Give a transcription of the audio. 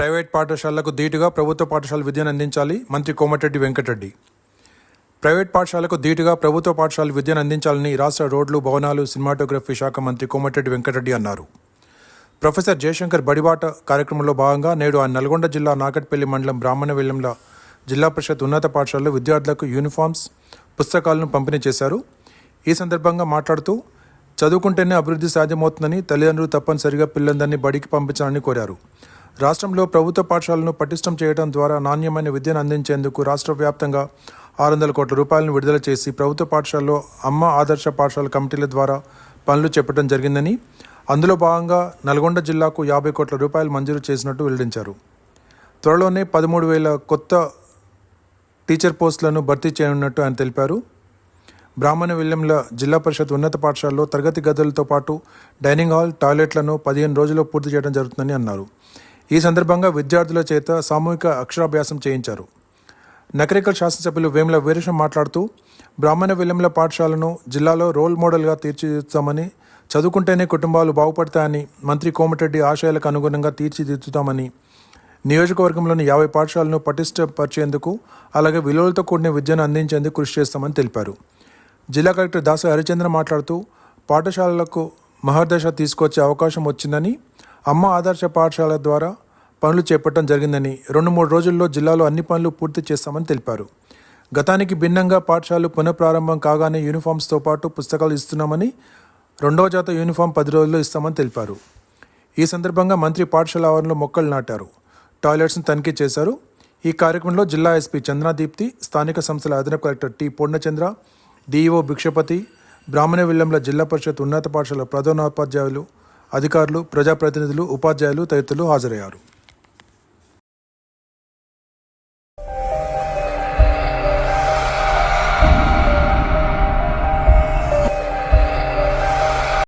Private పాఠశాలలకు ధీటుగా ప్రభుత్వ పాఠశాల విద్యను అందించాలి మంత్రి కోమటిరెడ్డి వెంకటరెడ్డి. ప్రైవేట్ పాఠశాలకు ధీటుగా ప్రభుత్వ పాఠశాల విద్యను అందించాలని రాష్ట్ర రోడ్లు భవనాలు సినిమాటోగ్రఫీ శాఖ మంత్రి కోమటిరెడ్డి వెంకటరెడ్డి అన్నారు. ప్రొఫెసర్ జయశంకర్ బడిబాట కార్యక్రమంలో భాగంగా నేడు ఆ నల్గొండ జిల్లా నాగట్పల్లి మండలం బ్రాహ్మణవెల్లంలో జిల్లా పరిషత్ ఉన్నత పాఠశాలలో విద్యార్థులకు యూనిఫామ్స్ పుస్తకాలను పంపిణీ చేశారు. ఈ సందర్భంగా మాట్లాడుతూ చదువుకుంటేనే అభివృద్ధి సాధ్యమవుతుందని తల్లిదండ్రులు తప్పనిసరిగా పిల్లలందరినీ బడికి పంపించాలని కోరారు. రాష్ట్రంలో ప్రభుత్వ పాఠశాలను పటిష్టం చేయడం ద్వారా నాణ్యమైన విద్యను అందించేందుకు రాష్ట్ర వ్యాప్తంగా ఆరు వందల కోట్ల రూపాయలను విడుదల చేసి ప్రభుత్వ పాఠశాలలో అమ్మ ఆదర్శ పాఠశాల కమిటీల ద్వారా పనులు చెప్పడం జరిగిందని అందులో భాగంగా నల్గొండ జిల్లాకు యాభై కోట్ల రూపాయలు మంజూరు చేసినట్టు వెల్లడించారు. త్వరలోనే పదమూడు వేల కొత్త టీచర్ పోస్టులను భర్తీ చేయనున్నట్టు ఆయన తెలిపారు. బ్రాహ్మణ విల్యంల జిల్లా పరిషత్ ఉన్నత పాఠశాలలో తరగతి గదులతో పాటు డైనింగ్ హాల్ టాయిలెట్లను పదిహేను రోజుల్లో పూర్తి చేయడం జరుగుతుందని అన్నారు. ఈ సందర్భంగా విద్యార్థుల చేత సామూహిక అక్షరాభ్యాసం చేయించారు. నకరికల్ శాసనసభ్యులు వేముల వీరేశం మాట్లాడుతూ బ్రాహ్మణ విలంల పాఠశాలను జిల్లాలో రోల్ మోడల్గా తీర్చిదిద్దుతామని చదువుకుంటేనే కుటుంబాలు బాగుపడతాయని మంత్రి కోమటిరెడ్డి ఆశయాలకు అనుగుణంగా తీర్చిదిద్దుతామని నియోజకవర్గంలోని యాభై పాఠశాలను పటిష్టపరిచేందుకు అలాగే విలువలతో కూడిన విద్యను అందించేందుకు కృషి చేస్తామని తెలిపారు. జిల్లా కలెక్టర్ దాస హరిచంద్ర మాట్లాడుతూ పాఠశాలలకు మహర్దశ తీసుకొచ్చే అవకాశం వచ్చిందని అమ్మ ఆదర్శ పాఠశాల ద్వారా పనులు చేపట్టడం జరిగిందని రెండు మూడు రోజుల్లో జిల్లాలో అన్ని పనులు పూర్తి చేస్తామని తెలిపారు. గతానికి భిన్నంగా పాఠశాలలు పునఃప్రారంభం కాగానే యూనిఫామ్స్తో పాటు పుస్తకాలు ఇస్తున్నామని రెండవ జాత యూనిఫామ్ పది రోజుల్లో ఇస్తామని తెలిపారు. ఈ సందర్భంగా మంత్రి పాఠశాల ఆవరణలో మొక్కలు నాటారు. టాయిలెట్స్ను తనిఖీ చేశారు. ఈ కార్యక్రమంలో జిల్లా ఎస్పీ చంద్రదీప్తి స్థానిక సంస్థల అదనపు collector T Purnachandra DEO Bhikshapati బ్రాహ్మణ విల్లంల జిల్లా పరిషత్ ఉన్నత పాఠశాల ప్రధానోపాధ్యాయులు అధికారులు ప్రజాప్రతినిధులు ఉపాధ్యాయులు తదితరులు హాజరయ్యారు.